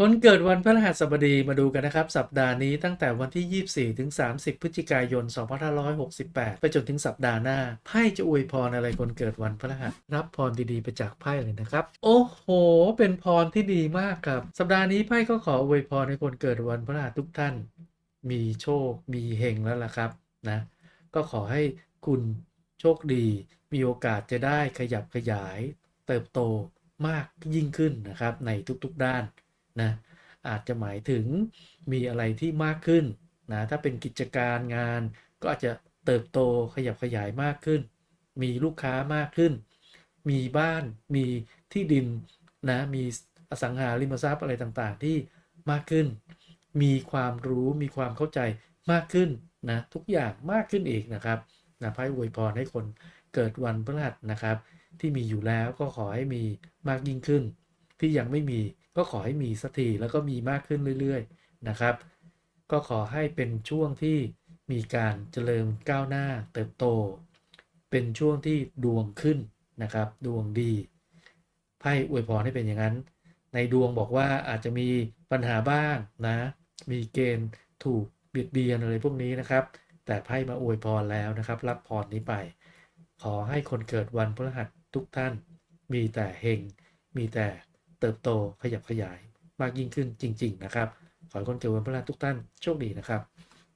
คนเกิดวันพฤหัสบดีมาดูกันนะครับ สัปดาห์นี้ตั้งแต่วันที่ 24 ถึง 30 พฤศจิกายน 2568 ไปจนถึงสัปดาห์หน้า ไพ่จะอวยพรอะไรคนเกิดวันพฤหัส รับพรดีๆไปจากไพ่เลยนะครับ โอ้โห เป็นพรที่ดีมากครับ สัปดาห์นี้ไพ่ก็ขออวยพรให้คนเกิดวันพฤหัสทุกท่าน มีโชค มีเฮงแล้วล่ะครับนะ ก็ขอให้คุณโชคดี มีโอกาสจะได้ขยับขยาย เติบโตมากยิ่งขึ้นนะครับในทุกๆด้าน นะอาจจะหมายถึงมีอะไรที่มากขึ้นนะถ้าเป็นกิจการงานก็อาจจะเติบโตขยับขยายมากขึ้น มีลูกค้ามากขึ้น มีบ้านมีที่ดินนะมีอสังหาริมทรัพย์อะไรต่างๆ ที่มากขึ้น มีความรู้มีความเข้าใจมากขึ้นนะทุกอย่างมากขึ้นอีกนะครับนะไพ่อวยพรให้คนเกิดวันพฤหัสนะครับ ที่มีอยู่แล้วก็ขอให้มีมากยิ่งขึ้น ที่ยังไม่มีก็ขอให้มีสักทีแล้วก็มีมากขึ้นเรื่อยๆนะครับ ก็ขอให้เป็นช่วงที่มีการเจริญก้าวหน้าเติบโต เป็นช่วงที่ดวงขึ้นนะครับ ดวงดีไพ่อวยพรให้เป็นอย่างนั้น ในดวงบอกว่าอาจจะมีปัญหาบ้างนะ มีเกณฑ์ถูกเบียดเบียนอะไรพวกนี้นะครับ แต่ไพ่มาอวยพรแล้วนะครับ รับพรนี้ไป ขอให้คนเกิดวันพฤหัสทุกท่าน มีแต่เฮงมีแต่ เติบโตขยับขยายมากยิ่งขึ้นจริง ๆ นะครับ ขอให้คนเกิดวันพฤหัสทุกท่านโชคดีนะครับ